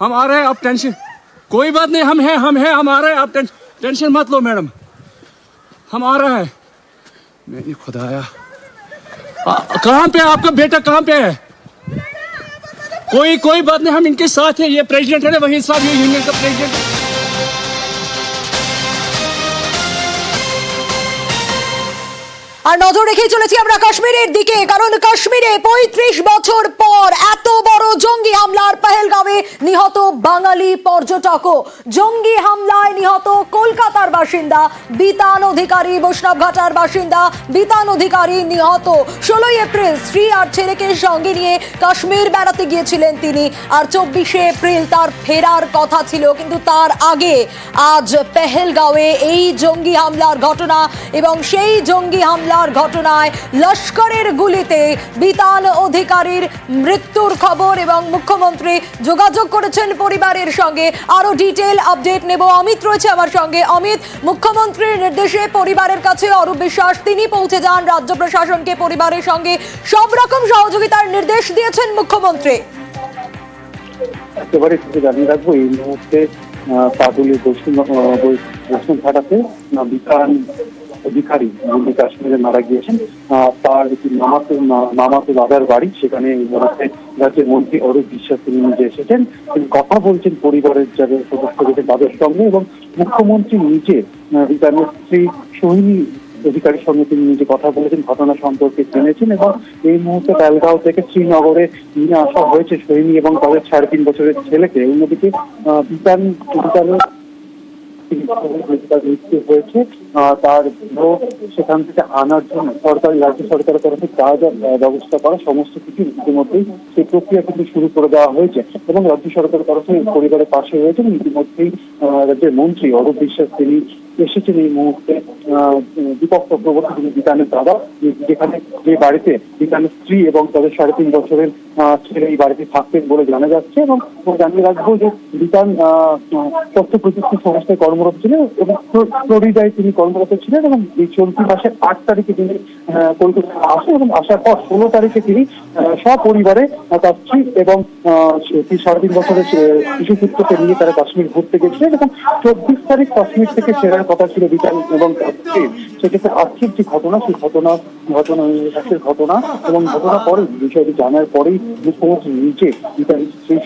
हम आ रहे हैं, आप टेंशन कोई बात नहीं, हम हैं हम हैं, हम आ रहे हैं, आप टेंशन टेंशन मत लो मैडम हम आ रहे हैं। मैंने खुदाया कहाँ पे आपका बेटा? कहाँ पे है? कोई कोई बात नहीं, हम इनके साथ हैं, ये प्रेसिडेंट है ना, वही साहब ये यूनियन का प्रेसिडेंट है। আর নজর রেখেই চলেছি আমরা কাশ্মীরের দিকে, কারণ কাশ্মীরে পঁয়ত্রিশ বছর পর এত বড় জঙ্গি হামলার পেহেলগাঁওয়ে নিহত বাঙালি পর্যটকও। জঙ্গি হামলায় নিহত কলকাতার বাসিন্দা, বিতান অধিকারী বৈষ্ণবঘাটার বাসিন্দা, বিতান অধিকারী নিহত। ষোলোই এপ্রিল স্ত্রী আর ছেলেকে সঙ্গে নিয়ে কাশ্মীর বেড়াতে গিয়েছিলেন তিনি। আর চব্বিশে এপ্রিল তার ফেরার কথা ছিল, কিন্তু তার আগে আজ পেহেলগাঁওয়ে এই জঙ্গি হামলার ঘটনা এবং সেই জঙ্গি হামলার ঘটনায় লস্করের গুলিতে বিতান অধিকারীর মৃত্যুর খবর এবং মুখ্যমন্ত্রী যোগাযোগ করেছেন পরিবারের সঙ্গে। আরও ডিটেল আপডেট নেব। অমিত রয়েছে আমার সঙ্গে। অমিত, মুখ্যমন্ত্রীর নির্দেশে পরিবারের কাছে অরূপ বিশ্বাস, তিনি পৌঁছে যান। রাজ্য প্রশাসনকে পরিবারের সঙ্গে সব রকম সহযোগিতার নির্দেশ দিয়েছেন মুখ্যমন্ত্রী। একেবারে থেকে জানিয়ে রাখব, এই মুহূর্তে পাটুলি দক্ষিণ দক্ষিণ ঘাটাতে বিকান অধিকারী যিনি কাশ্মীরে মারা গিয়েছেন। তার মামাতো মামাতো দাদার বাড়ি, সেখানে রাজ্যের মন্ত্রী অরূপ বিশ্বাস তিনি নিজে এসেছেন। তিনি কথা বলছেন পরিবারের যারা সদস্য রয়েছে তাদের সঙ্গে এবং মুখ্যমন্ত্রী নিজে বিকানের স্ত্রী সোহিনী অধিকারীর সঙ্গে তিনি নিজে কথা বলেছেন, ঘটনা সম্পর্কে জেনেছেন এবং এই মুহূর্তে বেলগাঁও থেকে শ্রীনগরে নিয়ে আসা হয়েছে সৈনী এবং তাদের সাড়ে তিন বছরের ছেলেকে। অন্যদিকে বিতান বিতানের তিনি তার মৃত্যু হয়েছে তার দেহ সেখান থেকে আনার জন্য সরকার রাজ্য সরকারের তরফে যা যা ব্যবস্থা করা সমস্ত কিছু ইতিমধ্যেই সেই প্রক্রিয়া কিন্তু শুরু করে দেওয়া হয়েছে এবং রাজ্য সরকারের তরফে পরিবারের পাশে রয়েছেন ইতিমধ্যেই আহ, রাজ্যের মন্ত্রী অরূপ বিশ্বাস তিনি এসেছেন এই মুহূর্তে দীপক চক্রবর্তী তিনি বিতানের দাদা যেখানে যে বাড়িতে বিতানের স্ত্রী এবং তাদের সাড়ে তিন বছরের ছেলে এই বাড়িতে থাকতেন বলে জানা যাচ্ছে এবং জানিয়ে রাখব যে বিতান তথ্য প্রযুক্তি সংস্থায় কর্মরত ছিলেন এবং ফ্লোরিডায় তিনি কর্মরত ছিলেন এবং এই চলতি মাসের আট তারিখে তিনি কলকাতা আসেন এবং আসার পর ষোলো তারিখে তিনি সপরিবারে তার স্ত্রী এবং সাড়ে তিন বছরের শিশু পুত্রকে নিয়ে তারা কাশ্মীর ঘুরতে গেছিলেন এবং চব্বিশ তারিখ কাশ্মীর থেকে ফেরার কথা ছিল বিতান এবং সেক্ষেত্রে আজকের যে ঘটনা সেই ঘটনা ঘটনা আজকের ঘটনা এবং ঘটনা পরে বিষয়টি জানার পরেই মুখ্যমন্ত্রী নিজে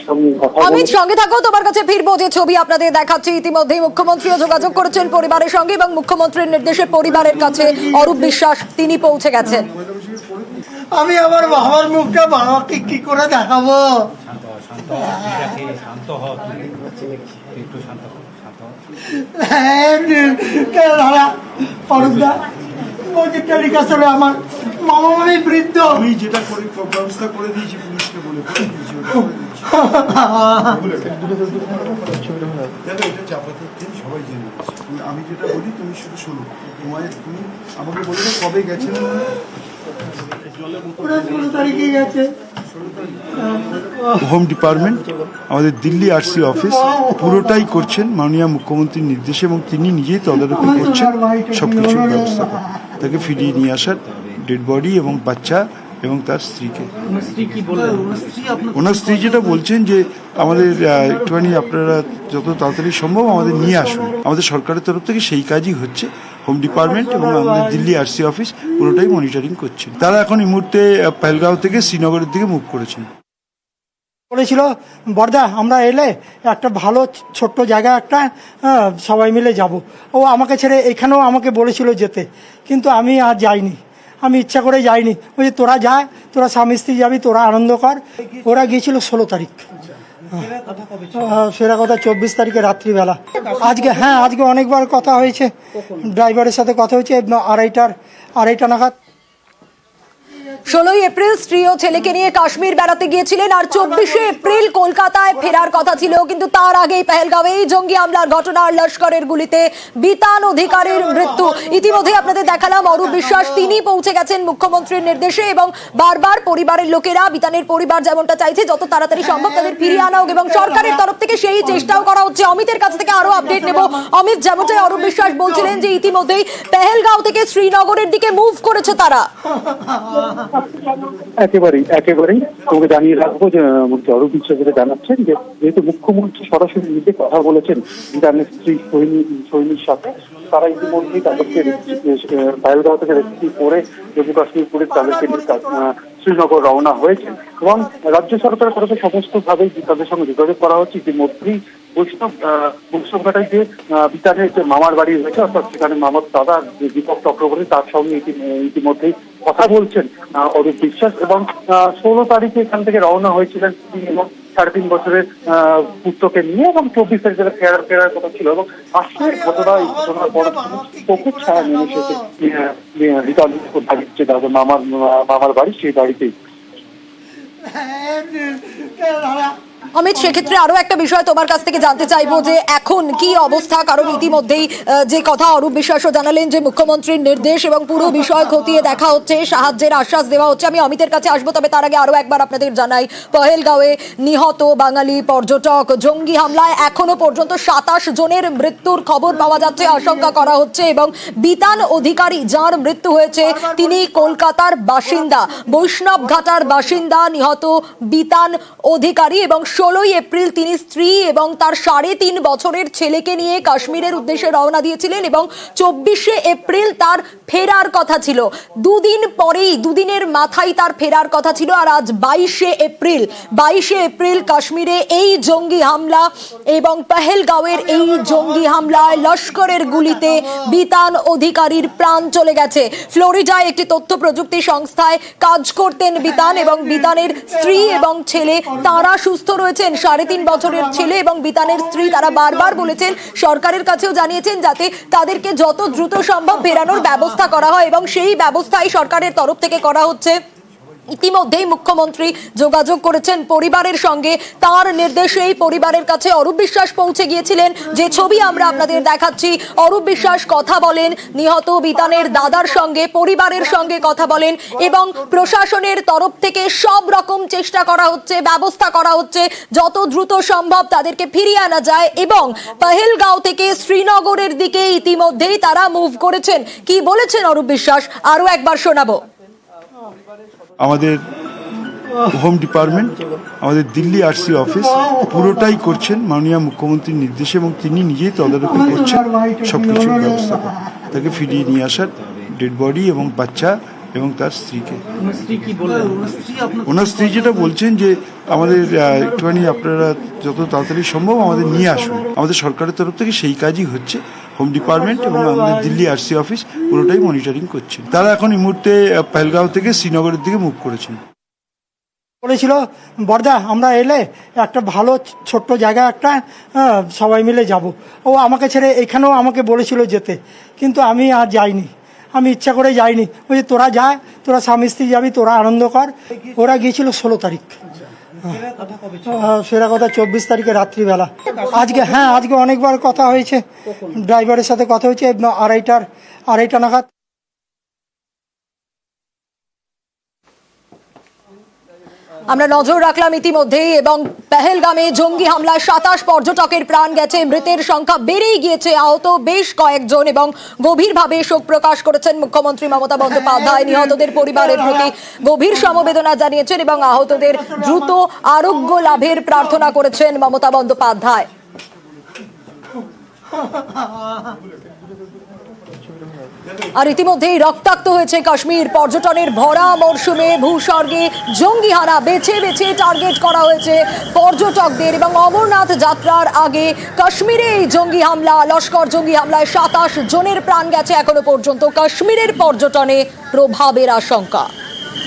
সঙ্গে কথা অমিত সঙ্গে থাকো তোমার কাছে ফিরবো যে ছবি আপনাদের দেখাচ্ছি। ইতিমধ্যেই মুখ্যমন্ত্রীও যোগাযোগ করেছেন পরিবারের সঙ্গে এবং মুখ্যমন্ত্রীর নির্দেশে পরিবারের কাছে অরূপ বিশ্বাস তিনি পৌঁছে গেছেন। আমি আমার বাবার মুখটা বাবাকে কি করে দেখাবো? হ্যাঁ, কে দাদা অরূপদা বলছি টেলিকাশনে আমার মামা মামি বৃদ্ধ। আমি যেটা করে ব্যবস্থা করে দিয়েছি পুলিশকে বলে করে দিয়েছি ওটা করে দিয়েছি। দেখো এটা চাপাতে সবাই জেনে তুমি- আমি যেটা বলি তুমি শুধু শোনো। তোমায় তুমি আমাকে বলে কবে ওরা ষোলো তারিখে গেছে। হোম ডিপার্টমেন্ট আমাদের দিল্লি আরসি অফিস পুরোটাই করছেন মাননীয় মুখ্যমন্ত্রীর নির্দেশে এবং তিনি নিজেই তদারকি করছেন সব কিছুর ব্যবস্থা তাকে ফিরিয়ে নিয়ে আসার ডেড বডি এবং বাচ্চা এবং তার স্ত্রীকে। ওনার স্ত্রী যেটা বলছেন যে, আমাদের একটুখানি আপনারা যত তাড়াতাড়ি সম্ভব আমাদের নিয়ে আসুন। আমাদের সরকারের তরফ থেকে সেই কাজই হচ্ছে। হোম ডিপার্টমেন্ট এবং আমাদের দিল্লি আরসি অফিস পুরোটাই মনিটরিং করছেন তারা এখন এই মুহূর্তে পেহেলগাঁও থেকে শ্রীনগরের দিকে মুভ করেছেন। বলেছিল বর্দা আমরা এলে একটা ভালো ছোট্ট জায়গা একটা সবাই মিলে যাব। ও আমাকে ছেড়ে এখানেও আমাকে বলেছিল যেতে। কিন্তু আমি আর যাইনি। আমি ইচ্ছা করে যাইনি। ওই যে তোরা যা, তোরা স্বামী স্ত্রী যাবি, তোরা আনন্দ কর। ওরা গিয়েছিল ষোলো তারিখ। সেরা কথা চব্বিশ তারিখে রাত্রিবেলা। আজকে হ্যাঁ আজকে অনেকবার কথা হয়েছে। ড্রাইভারের সাথে কথা হয়েছে আড়াইটার আড়াইটা নাগাদ। ষোলোই এপ্রিল স্ত্রী ও ছেলেকে নিয়ে কাশ্মীর বেড়াতে গিয়েছিলেন আর চব্বিশে এপ্রিল কলকাতায় ফেরার কথা ছিল, কিন্তু তার আগেই পেহেলগাঁওয়ে এই জঙ্গি হামলার ঘটনার লস্করের গুলিতে বিতান অধিকারীর মৃত্যু। ইতিমধ্যে আপনাদের দেখালাম, অরূপ বিশ্বাস, তিনি পৌঁছে গেছেন মুখ্যমন্ত্রীর নির্দেশে এবং বারবার পরিবারের লোকেরা, বিতানের পরিবার যেমনটা চাইছে, যত তাড়াতাড়ি সম্ভব তাদের ফিরিয়ে আনা হোক এবং সরকারের তরফ থেকে সেই চেষ্টাও করা হচ্ছে। অমিতের কাছ থেকে আরও আপডেট নেব। অমিত যেমনটাই অরূপ বিশ্বাস বলছিলেন যে ইতিমধ্যেই পেহেলগাঁও থেকে শ্রীনগরের দিকে মুভ করেছে তারা। একেবারেই একেবারেই। তোমাকে জানিয়ে রাখব যে বিশ্বাস যেটা জানাচ্ছেন যে, যেহেতু মুখ্যমন্ত্রী সরাসরি নিজে কথা বলেছেন স্ত্রী সৈনী, সৈনীর সাথে, তারা তাদেরকে বায়ুদাহ থেকে রেস্কিউ করে জম্মু কাশ্মীর পুলিশ তাদেরকে শ্রীনগর রওনা হয়েছে। এবং রাজ্য সরকারের তরফে সমস্ত ভাবে তাদের সঙ্গে যোগাযোগ করা হচ্ছে, ইতিমধ্যেই বৈষ্ণব বৈষ্ণবঘাটায় যে বিতানের যে মামার বাড়ি রয়েছে অর্থাৎ সেখানে মামার দাদা দীপক চক্রবর্তী, তার সঙ্গে ইতিমধ্যেই কথা বলছেন অরূপ বিশ্বাস, এবং ষোলো তারিখে এখান থেকে রওনা হয়েছিলেন এবং সাড়ে তিন বছরের পুত্রকে নিয়ে এবং চব্বিশ তারিখে ফেরার ফেরার কথা ছিল এবং আসলে ঘটনা এই ঘটনার পর চোখের ছায়া নেমে এসেছে। যে দাদা মামার মামার বাড়ি, সেই বাড়িতেই। অমিত, সেক্ষেত্রে আরও একটা বিষয় তোমার কাছ থেকে জানতে চাইব যে এখন কি অবস্থা? কারণ ইতিমধ্যেই যে কথা অরূপ বিশ্বাসও জানালেন যে মুখ্যমন্ত্রীর নির্দেশ এবং পুরো বিষয় খতিয়ে দেখা হচ্ছে, সাহায্যের আশ্বাস দেওয়া হচ্ছে। আমি অমিতের কাছে আসব, তবে তার আগে আরও একবার আপনাদের জানাই, পহেলগাঁওয়ে নিহত বাঙালি পর্যটক জঙ্গি হামলায় এখনও পর্যন্ত সাতাশ জনের মৃত্যুর খবর পাওয়া যাচ্ছে, আশঙ্কা করা হচ্ছে এবং বিতান অধিকারী যার মৃত্যু হয়েছে, তিনি কলকাতার বাসিন্দা বৈষ্ণব ঘাটার বাসিন্দা নিহত বিতান অধিকারী এবং ষোলোই এপ্রিল তিনি স্ত্রী এবং তার সাড়ে তিন বছরের ছেলেকে নিয়ে কাশ্মীরের উদ্দেশ্যে রওনা দিয়েছিলেন এবং চব্বিশে এপ্রিল তার ফেরার কথা ছিল। দুদিন পরেই, দুদিনের মাথায় তার ফেরার কথা ছিল আর আজ বাইশে এপ্রিল। বাইশে এপ্রিল কাশ্মীরে এই জঙ্গি হামলা এবং পেহেলগাঁওয়ের এই জঙ্গি হামলায় লস্করের গুলিতে বিতান অধিকারীর প্রাণ চলে গেছে। ফ্লোরিডায় একটি তথ্য প্রযুক্তি সংস্থায় কাজ করতেন বিতান এবং বিতানের স্ত্রী এবং ছেলে তারা সুস্থ রয়েছেন সাড়ে তিন বছরের ছেলে এবং বিতানের স্ত্রী তারা বারবার বলেছেন, সরকারের কাছেও জানিয়েছেন যাতে তাদেরকে যত দ্রুত সম্ভব ফেরানোর ব্যবস্থা করা হয় এবং সেই ব্যবস্থাই সরকারের তরফ থেকে করা হচ্ছে। ইতিমধ্যেই মুখ্যমন্ত্রী যোগাযোগ করেছেন পরিবারের সঙ্গে। তার নির্দেশেই পরিবারের কাছে অরূপ বিশ্বাস পৌঁছে গিয়েছিলেন। যে ছবি আমরা আপনাদের দেখাচ্ছি, অরূপ বিশ্বাস কথা বলেন, নিহত বিতানের দাদার সঙ্গে, পরিবারের সঙ্গে কথা বলেন এবং প্রশাসনের তরফ থেকে সব রকম চেষ্টা করা হচ্ছে, ব্যবস্থা করা হচ্ছে, যত দ্রুত সম্ভব তাদেরকে ফিরিয়ে আনা যায় এবং পাহেলগাঁও থেকে শ্রীনগরের দিকে ইতিমধ্যেই তারা মুভ করেছেন। কি বলেছেন অরূপ বিশ্বাস? আরও একবার শোনাবো। আমাদের হোম ডিপার্টমেন্ট আমাদের দিল্লি আরসি অফিস পুরোটাই করছেন মাননীয় মুখ্যমন্ত্রীর নির্দেশে এবং তিনি নিজেই তদারকি করছেন সব কিছুর ব্যবস্থা করে। তাকে ফিরিয়ে নিয়ে আসার ডেড বডি এবং বাচ্চা এবং তার স্ত্রীকে। ওনার স্ত্রী যেটা বলছেন যে আমাদের একটুখানি আপনারা যত তাড়াতাড়ি সম্ভব আমাদের নিয়ে আসুন। আমাদের সরকারের তরফ থেকে সেই কাজই হচ্ছে। হোম ডিপার্টমেন্ট এবং আমাদের দিল্লি আরসি অফিস পুরোটাই মনিটরিং করছেন তারা এখন এই মুহূর্তে পেহেলগাঁও থেকে শ্রীনগরের দিকে মুভ করেছেন। বলেছিল, বর্দা, আমরা এলে একটা ভালো ছোট্ট জায়গা, একটা সবাই মিলে যাব। ও আমাকে ছেড়ে এখানেও আমাকে বলেছিল যেতে, কিন্তু আমি আর যাইনি। আমি ইচ্ছা করে যাইনি। বলছি, তোরা যা, তোরা স্বামী স্ত্রী যাবি, তোরা আনন্দ কর। ওরা গিয়েছিল ষোলো তারিখ। সেরা কথা চব্বিশ তারিখে রাত্রিবেলা। আজকে হ্যাঁ আজকে অনেকবার কথা হয়েছে। ড্রাইভারের সাথে কথা হয়েছে আড়াইটার আড়াইটা নাগাদ। আমরা নজর রাখলাম ইতিমধ্যেই এবং পেহেলগামে জঙ্গি হামলায় সাতাশ পর্যটকের প্রাণ গেছে। মৃতের সংখ্যা বেড়েই গিয়েছে। আহত বেশ কয়েকজন এবং গভীরভাবে শোক প্রকাশ করেছেন মুখ্যমন্ত্রী মমতা বন্দ্যোপাধ্যায়। নিহতদের পরিবারের প্রতি গভীর সমবেদনা জানিয়েছেন এবং আহতদের দ্রুত আরোগ্য লাভের প্রার্থনা করেছেন মমতা বন্দ্যোপাধ্যায়। আর ইতিমধ্যেই রক্তাক্ত হয়েছে কাশ্মীর পর্যটনের ভরা মরশুমে ভূস্বর্গে জঙ্গি হানা বেছে বেছে টার্গেট করা হয়েছে পর্যটকদের এবং অমরনাথ যাত্রার আগে কাশ্মীরে এই জঙ্গি হামলা লস্কর জঙ্গি হামলায় সাতাশ জনের প্রাণ গেছে এখনো পর্যন্ত কাশ্মীরের পর্যটনে প্রভাবের আশঙ্কা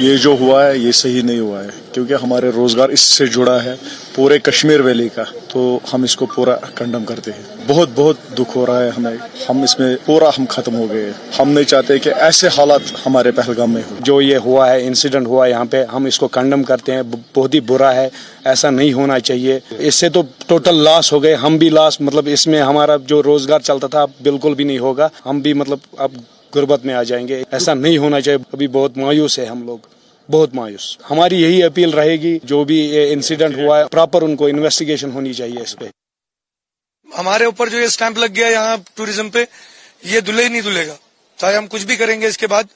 ये जो हुआ है ये सही नहीं हुआ है क्योंकि हमारे रोजगार इससे जुड़ा है पूरे कश्मीर वैली का तो हम इसको पूरा कंडम करते हैं। बहुत बहुत दुख हो रहा है हमें। हम इसमें पूरा हम खत्म हो गए। हम नहीं चाहते कि ऐसे हालात हमारे पहलगाम में हो। जो ये हुआ है इंसिडेंट हुआ यहाँ पे हम इसको कंडम करते हैं। बहुत ही बुरा है। ऐसा नहीं होना चाहिए। इससे तो टोटल लॉस हो गए। हम भी लॉस मतलब इसमें हमारा जो रोज़गार चलता था, बिल्कुल भी नहीं होगा। हम भी मतलब अब गुर्बत में आ जाएँगे। ऐसा नहीं होना चाहिए। अभी बहुत मायूस है हम लोग। बहुत मायूस। हमारी यही अपील रहेगी, जो भी ये इंसिडेंट हुआ है प्रॉपर उनको इन्वेस्टिगेशन होनी चाहिए इस पे। हमारे ऊपर जो ये स्टैंप लग गया यहाँ टूरिज़्म पे, ये दुले ही नहीं दुलेगा चाहे हम कुछ भी करेंगे इसके बाद,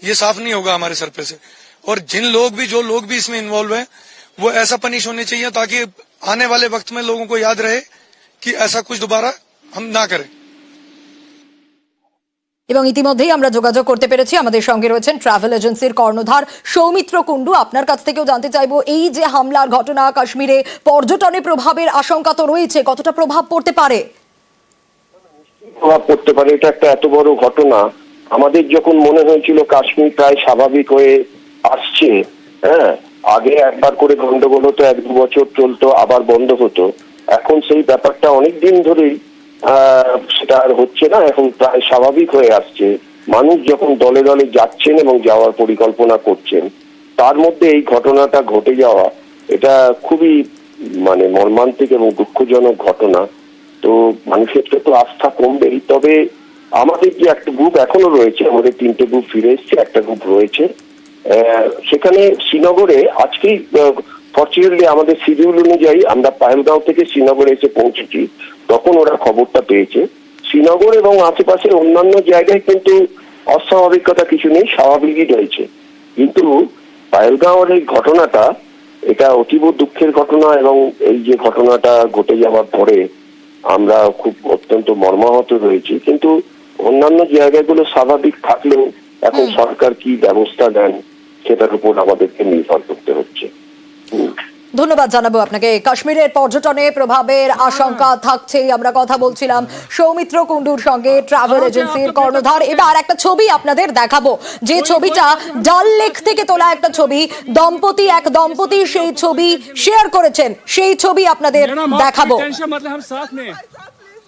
ये साफ़ नहीं होगा हमारे सर पे से। और जिन लोग भी, जो लोग भी इसमें इन्वॉल्व हैं, वो ऐसा पनिश होने चाहिए ताकि आने वाले वक्त में लोगों को याद रहे कि ऐसा कुछ दोबारा हम ना करें। এবং ইতিমধ্যেই আমরা যোগাযোগ করতে পেরেছি। আমাদের সঙ্গে রয়েছেন ট্রাভেল এজেন্সির কর্ণধার সৌমিত্র কুণ্ডু। আপনার কাছ থেকেও জানতে চাইব, এই যে হামলার ঘটনা কাশ্মীরে, পর্যটনে প্রভাবের আশঙ্কা তো রয়েছে, কতটা প্রভাব পড়তে পারে? প্রভাব পড়তে পারে, এটা একটা এত বড় ঘটনা। আমাদের যখন মনে হয়েছিল কাশ্মীর প্রায় স্বাভাবিক হয়ে আসছে হ্যাঁ আগে একবার করে গন্ডগোল হতো, এক দু বছর চলতো, আবার বন্ধ হতো। এখন সেই ব্যাপারটা অনেক দিন ধরেই সেটা আর হচ্ছে না, এখন প্রায় স্বাভাবিক হয়ে আসছে। মানুষ যখন দলে দলে যাচ্ছেন এবং যাওয়ার পরিকল্পনা করছেন, তার মধ্যে এই ঘটনাটা ঘটে যাওয়া, এটা খুবই মানে মর্মান্তিক এবং দুঃখজনক ঘটনা। তো মানুষের তো আস্থা কমবেই, তবে আমাদের যে একটা গ্রুপ এখনও রয়েছে, আমাদের তিনটে গ্রুপ ফিরে এসছে, একটা গ্রুপ রয়েছে। সেখানে শ্রীনগরে আজকেই ফর্চুনেটলি আমাদের শিডিউল অনুযায়ী আমরা পাহেলগাঁও থেকে শ্রীনগরে এসে পৌঁছেছি। তখন ওরা খবরটা পেয়েছে। শ্রীনগর এবং আশেপাশের অন্যান্য জায়গায় কিন্তু অস্বাভাবিকতা কিছু নেই স্বাভাবিকই রয়েছে। কিন্তু পাহেলগাঁওয়ের এই ঘটনাটা এটা অতীব দুঃখের ঘটনা এবং এই যে ঘটনাটা ঘটে যাওয়ার পরে আমরা খুব অত্যন্ত মর্মাহত রয়েছি। কিন্তু অন্যান্য জায়গাগুলো স্বাভাবিক থাকলেও এখন সরকার কি ব্যবস্থা নেন সেটার উপর আমাদেরকে নির্ভর করতে হচ্ছে। ধন্যবাদ জানাব আপনাকে। কাশ্মীরের পর্যটনে প্রভাবের আশঙ্কা থাকছে আমরা কথা বলছিলাম সৌমিত্র কুণ্ডুর সঙ্গে ট্রাভেল এজেন্সির কর্ণধার। এবার একটা ছবি আপনাদের দেখাবো। যে ছবিটা ডাল লেক থেকে তোলা একটা ছবি। দম্পতি এক দম্পতি সেই ছবি শেয়ার করেছেন। সেই ছবি আপনাদের দেখাবো।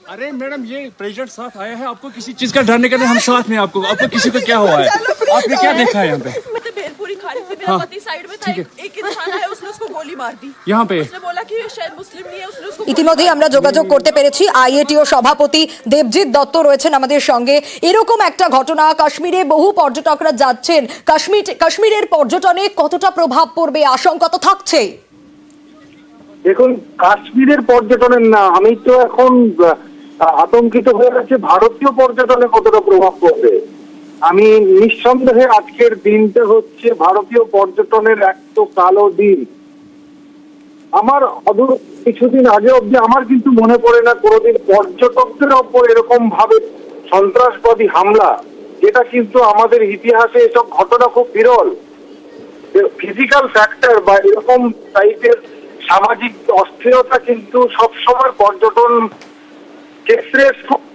अरे मैडम ये प्रेसिडेंट साथ आया है आपको किसी चीज का डरने के लिए हम साथ में हैं आपको आपको किसी को क्या हुआ है आपने क्या देखा है यहाँ पे मतलब भेलपुरी खा रही थी मेरा हाँ, पति साइड में था ठीक है। एक, एक इंसान आया उसने उसको गोली मार दी यहाँ पे उसने बोला कि ये शायद मुस्लिम नहीं है उसने उसको गोली ইতিমধ্যেই আমরা যোগাযোগ করতে পেরেছি আইএটিও সভাপতি দেবজিৎ দত্ত রয়েছেন আমাদের সঙ্গে এরকম একটা ঘটনা কাশ্মীরে বহু পর্যটকরা যাচ্ছেন কাশ্মীর কাশ্মীরের পর্যটনে কতটা প্রভাব পড়বে আশঙ্কা তো থাকছেই দেখুন কাশ্মীরের পর্যটনের না আমি তো এখন আহ, আতঙ্কিত হয়ে গেছে, ভারতীয় পর্যটনে কতটা প্রভাব পড়বে? আমি নিঃসন্দেহে আজকের দিনটা হচ্ছে ভারতীয় পর্যটনের এক তো কালো দিন। আমার অদূর কিছুদিন আগে অব্দি আমার কিন্তু মনে পড়ে না কোনোদিন পর্যটকদের ওপর এরকম ভাবে সন্ত্রাসবাদী হামলা, যেটা কিন্তু আমাদের ইতিহাসে এসব ঘটনা খুব বিরল। ফিজিক্যাল ফ্যাক্টর বা এরকম টাইপের সামাজিক অস্থিরতা কিন্তু সবসময় পর্যটন ক্ষেত্রে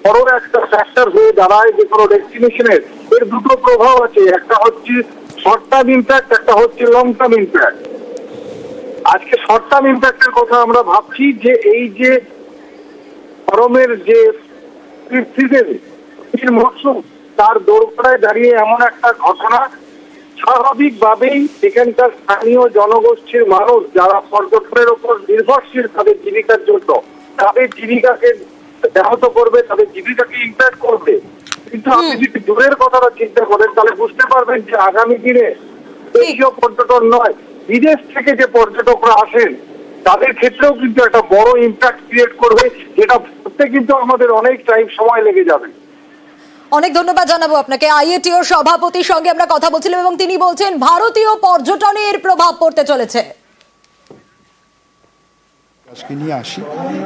বড় একটা ফ্যাক্টর হয়ে দাঁড়ায় যে কোনো ডেস্টিনেশনের এর। দুটো প্রভাব আছে। একটা হচ্ছে শর্ট টার্ম ইম্প্যাক্ট একটা হচ্ছে লং টার্ম ইম্প্যাক্ট আজকে শর্ট টার্ম ইম্প্যাক্টের কথা আমরা ভাবছি যে এই যে গরমের যে সিজন মরশুম তার দোরগোড়ায় দাঁড়িয়ে এমন একটা ঘটনা, স্বাভাবিকভাবেই এখানকার স্থানীয় জনগোষ্ঠীর মানুষ যারা পর্যটনের উপর নির্ভরশীল তাদের জীবিকার জন্য, তাদের জীবিকাকে ব্যাহত করবে তাদের জীবিকাকে ইম্প্যাক্ট করবে। কিন্তু আপনি যদি দূরের কথাটা চিন্তা করেন তাহলে বুঝতে পারবেন যে আগামী দিনে দেশীয় পর্যটন নয় বিদেশ থেকে যে পর্যটকরা আসেন তাদের ক্ষেত্রেও কিন্তু একটা বড় ইম্প্যাক্ট ক্রিয়েট করবে যেটা করতে কিন্তু আমাদের অনেক টাইম সময় লেগে যাবে। অনেক ধন্যবাদ জানাব আপনাকে। আইএটিও সভাপতির সঙ্গে আমরা কথা বলছিলাম এবং তিনি বলছেন ভারতীয় পর্যটনের প্রভাব পড়তে চলেছে। আজকে নিয়ে আসি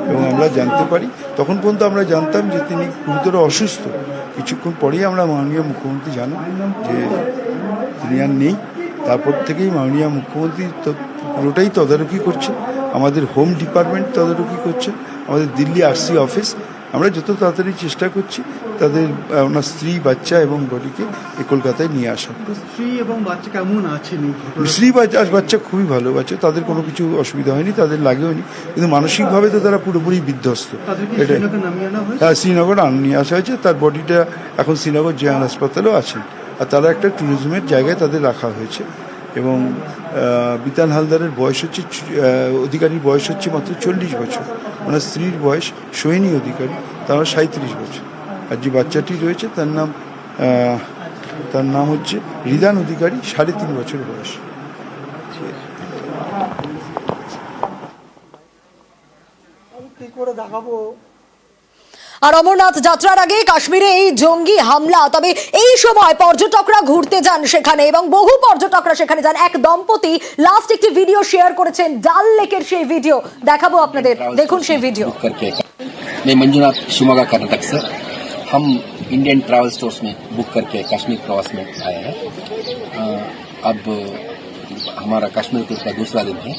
এবং আমরা জানতে পারি। তখন পর্যন্ত আমরা জানতাম যে তিনি গুরুতর অসুস্থ। কিছুক্ষণ পরেই আমরা মাননীয় মুখ্যমন্ত্রী জানো যে তিনি আর নেই। তারপর থেকেই মাননীয় মুখ্যমন্ত্রী পুরোটাই তদারকি করছে। আমাদের হোম ডিপার্টমেন্ট তদারকি করছে। আমাদের দিল্লি আরসি অফিস। আমরা যত তাড়াতাড়ি চেষ্টা করছি তাদের ওনার স্ত্রী বাচ্চা এবং বডিকে কলকাতায় নিয়ে আসা। স্ত্রী এবং বাচ্চা কেমন আছেন স্ত্রী বাচ্চা বাচ্চা খুবই ভালো বাচ্চা তাদের কোনো কিছু অসুবিধা হয়নি তাদের লাগেওনি কিন্তু মানসিকভাবে তো তারা পুরোপুরি বিধ্বস্ত। এটা হ্যাঁ শ্রীনগর আন- নিয়ে আসা হয়েছে তার বডিটা এখন শ্রীনগর জয়ান হাসপাতালেও আছে। আর তারা একটা ট্যুরিজমের জায়গায় তাদের রাখা হয়েছে। এবং বিতান হালদারের বয়স হচ্ছে অধিকারীর বয়স হচ্ছে মাত্র চল্লিশ বছর। ওনার স্ত্রীর বয়স সোহিনী অধিকারী তারা সাঁত্রিশ বছর। আর যে বাচ্চাটি রয়েছে তার নাম তার নাম হচ্ছে হৃদান অধিকারী সাড়ে তিন বছর বয়স। আর অমরনাথ যাত্রার আগে কাশ্মীরে এই জঙ্গি হামলা তবে এই সময় পর্যটকরা ঘুরতে যান সেখানে এবং বহু পর্যটকরা সেখানে যান। এক দম্পতি লাস্ট একটি ভিডিও শেয়ার করেছেন ডাল লেকের সেই ভিডিও দেখাবো আপনাদের দেখুন সেই ভিডিও মঞ্জুনাথ সুমাগা কর্ণাটক স্যার हम इंडियन ट्रैवल स्टोर्स में बुक करके कश्मीर प्रवास में आए हैं। अब हमारा कश्मीर टूर का दूसरा दिन है।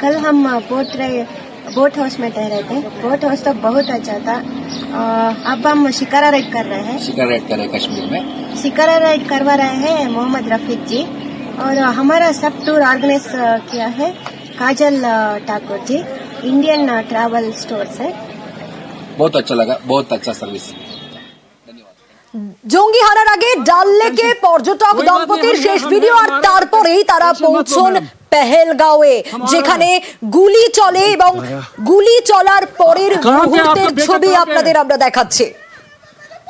कल हम बोट रहे बोट हाउस में ठहरे थे। बोट हाउस तो बहुत अच्छा था। अब हम शिकारा राइड कर रहे हैं। शिकारा राइड करें कश्मीर में। शिकारा राइड करवा रहे हैं मोहम्मद रफीक जी। और हमारा सब टूर ऑर्गेनाइज किया है Kajal Thakur ji. Indian travel store से बहुत अच्छा लगा बहुत अच्छा सर्विस জঙ্গি হানার আগে ডাল লেকে পর্যটক ওই বাদ দম্পতির নেই, শেষ হাম ভিডিও আর হামারা তারপরেই তারা টেনশন মত লো, পৌঁছন ম্যাডাম। পেহেলগাঁওয়ে যেখানে গুলি চলে এবং গুলি চলার পরের কাহাঁ পে মুহূর্তের আপকা বেটা ছবি কাহাঁ পে? আপনাদের আমরা দেখাচ্ছি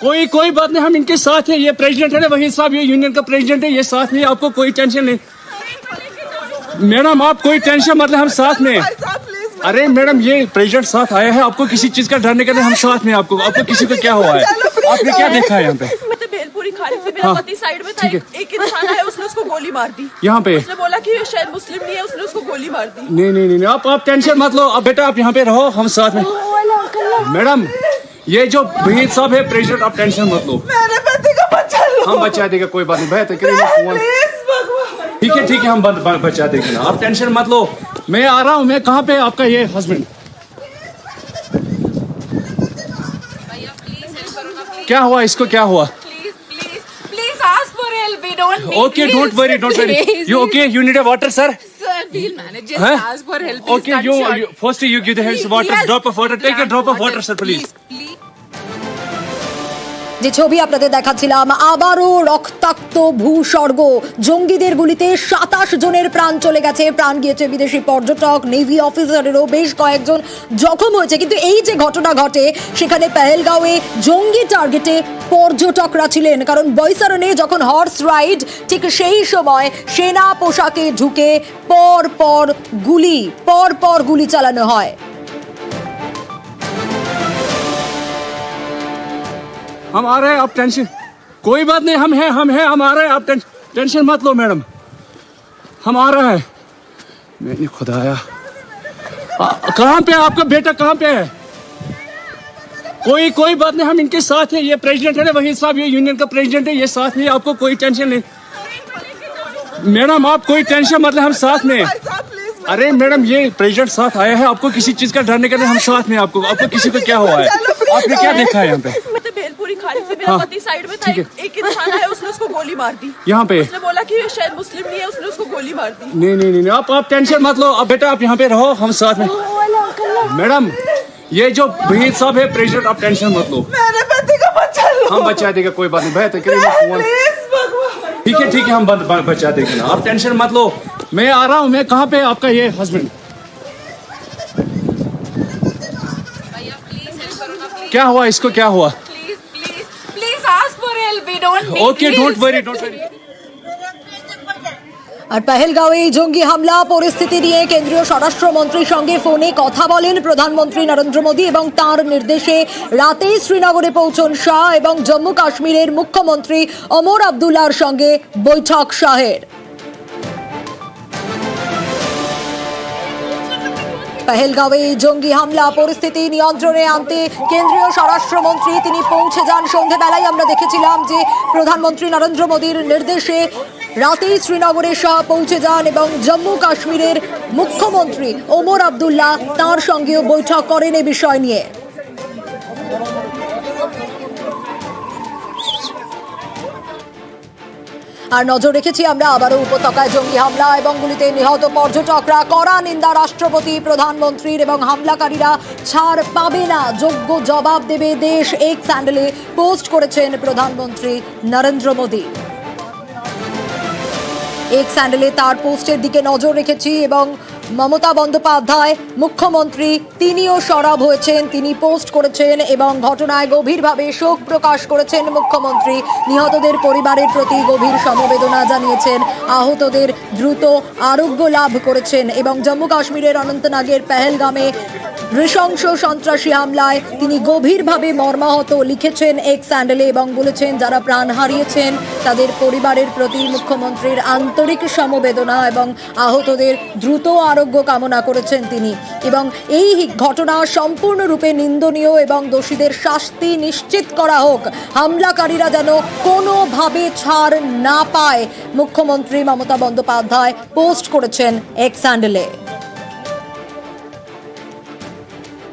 कोई कोई बात नहीं हम इनके साथ है ये प्रेसिडेंट है ना वही साहब ये यूनियन का प्रेसिडेंट है ये साथ में है, आपको कोई टेंशन नहीं मैडम आप कोई टेंशन मतलब हम साथ में हैं। अरे मैडम ये प्रेसिडेंट साथ आया है आपको किसी चीज का डरने का नहीं हम साथ में हैं, आपको आपको किसी को क्या हुआ है आपने क्या देखा है यहाँ पे मैं तो भेलपुरी खा रही थी मेरा हाँ, पति साइड में था एक, एक इंसान आया उसने उसको गोली मार दी। यहाँ पे। उसने बोला कि शायद मुस्लिम नहीं है उसने उसको गोली मार दी। नहीं नहीं नहीं आप आप टेंशन मत लो। अब बेटा आप यहाँ पे रहो हम साथ में। मैडम ये जो भहीद साहब है प्रेसिडेंट आप टेंशन मत लो। मेरे पति को बचा लो हम बचा देगा कोई बात नहीं बेहतर फ़ोन ठीक है ठीक है हम बचा देंगे आप टेंशन मत लो। मैं आ रहा हूँ मैं कहाँ पे आपका ये हस्बैंड क्या हुआ इसको क्या हुआ? don't make Okay, don't worry, don't worry. You okay? You need a water, sir? Sir, we'll manage it. Huh? Ask for help. Okay, you, short. you first you give the help. Water, has- drop of water, take a drop of water, sir, please. Please, please. যে ছবি আপনাদের দেখাচ্ছিলাম, আবারও রক্তাক্ত ভূস্বর্গ। জঙ্গিদের গুলিতে সাতাশ জনের প্রাণ চলে গেছে। প্রাণ গিয়েছে বিদেশি পর্যটক নেভি অফিসারেরও বেশ কয়েকজন জখম হয়েছে। কিন্তু এই যে ঘটনা ঘটে, সেখানে পেহেলগাঁওয়ে জঙ্গি টার্গেটে পর্যটকরা ছিলেন। কারণ বৈসারণে যখন হর্স রাইড ঠিক সেই সময় সেনা পোশাকে ঢুকে পর পর গুলি, পর পর গুলি চালানো হয়। हम आ रहे हैं आप टेंशन कोई बात नहीं हम हैं हम हैं हम आ रहे हैं आप टें, टेंशन मत लो मैडम हम आ रहे हैं। मैंने खुदाया कहाँ पे आपका बेटा कहाँ पे है? कोई कोई बात नहीं हम इनके साथ है ये प्रेसिडेंट है ना वही साहब ये यूनियन का प्रेसिडेंट है ये साथ में आपको कोई टेंशन नहीं। मैडम आप कोई टेंशन मतलब हम साथ में। अरे मैडम ये प्रेसिडेंट साथ आया है आपको किसी चीज़ का डरने का नहीं हम साथ में आपको आपको किसी को क्या हुआ है? आपने क्या देखा है यहाँ पे मैं तो भेलपुरी खा रही थी मेरा हाँ, पति साइड में था एक, एक इंसान आया उसने उसको गोली मार दी। यहाँ पे। उसने बोला कि शायद मुस्लिम नहीं है उसने उसको गोली मार दी। नहीं नहीं नहीं आप आप टेंशन मत लो। अब बेटा आप यहाँ पे रहो हम साथ में। मैडम ये जो भहीद साहब है प्रेसिडेंट आप टेंशन मत लो। मेरे पति को बचा लो। हम बचा देगा कोई बात नहीं। बेहतर करिए फ़ोन। ठीक है ठीक है हम बंद बचा देंगे ना। आप टेंशन मत लो। मैं आ रहा हूँ मैं कहाँ पे आपका ये हस्बैंड क्या हुआ इसको क्या हुआ? আর ডোন্ট এই আর জঙ্গি হামলা পরিস্থিতি নিয়ে কেন্দ্রীয় স্বরাষ্ট্রমন্ত্রীর সঙ্গে ফোনে কথা বলেন প্রধানমন্ত্রী নরেন্দ্র মোদী এবং তার নির্দেশে রাতেই শ্রীনগরে পৌঁছন শাহ এবং জম্মু কাশ্মীরের মুখ্যমন্ত্রী অমর আবদুল্লার সঙ্গে বৈঠক শাহের। পেহেলগাঁওয়ে জঙ্গি হামলা, পরিস্থিতি নিয়ন্ত্রণে আনতে কেন্দ্রীয় স্বরাষ্ট্রমন্ত্রী তিনি পৌঁছে যান সন্ধেবেলায়। আমরা দেখেছিলাম যে প্রধানমন্ত্রী নরেন্দ্র মোদীর নির্দেশে রাতেই শ্রীনগরে শাহ পৌঁছে যান এবং জম্মু কাশ্মীরের মুখ্যমন্ত্রী ওমর আবদুল্লাহ তার সঙ্গেও বৈঠক করেন এ বিষয় নিয়ে। আর নজর রেখেছি আমরা আবারও উপত্যকায় জঙ্গি হামলা এবং গুলিতে নিহত পর্যটকরা। কড়া নিন্দা রাষ্ট্রপতি, প্রধানমন্ত্রীর এবং হামলাকারীরা ছাড় পাবে না। যোগ্য জবাব দেবে দেশ। এক স্যান্ডেলে পোস্ট করেছেন প্রধানমন্ত্রী নরেন্দ্র মোদী। এক স্যান্ডেলে তার পোস্টের দিকে নজর রেখেছি এবং মমতা বন্দ্যোপাধ্যায়, মুখ্যমন্ত্রী, তিনিও সরব হয়েছেন, তিনি পোস্ট করেছেন এবং ঘটনায় গভীরভাবে শোক প্রকাশ করেছেন মুখ্যমন্ত্রী। নিহতদের পরিবারের প্রতি গভীর সমবেদনা জানিয়েছেন। আহতদের দ্রুত আরোগ্য লাভ করেছেন এবং জম্মু কাশ্মীরের অনন্তনাগের পেহেলগামে নৃশংস সন্ত্রাসী হামলায় তিনি গভীরভাবে মর্মাহত লিখেছেন এক স্যান্ডেলে এবং বলেছেন যারা প্রাণ হারিয়েছেন তাদের পরিবারের প্রতি মুখ্যমন্ত্রীর আন্তরিক সমবেদনা এবং আহতদের দ্রুত আরোগ্য কামনা করেছেন তিনি। এবং এই ঘটনা সম্পূর্ণরূপে নিন্দনীয় এবং দোষীদের শাস্তি নিশ্চিত করা হোক। হামলাকারীরা যেন কোনোভাবে ছাড় না পায়, মুখ্যমন্ত্রী মমতা বন্দ্যোপাধ্যায় পোস্ট করেছেন এক স্যান্ডেলে।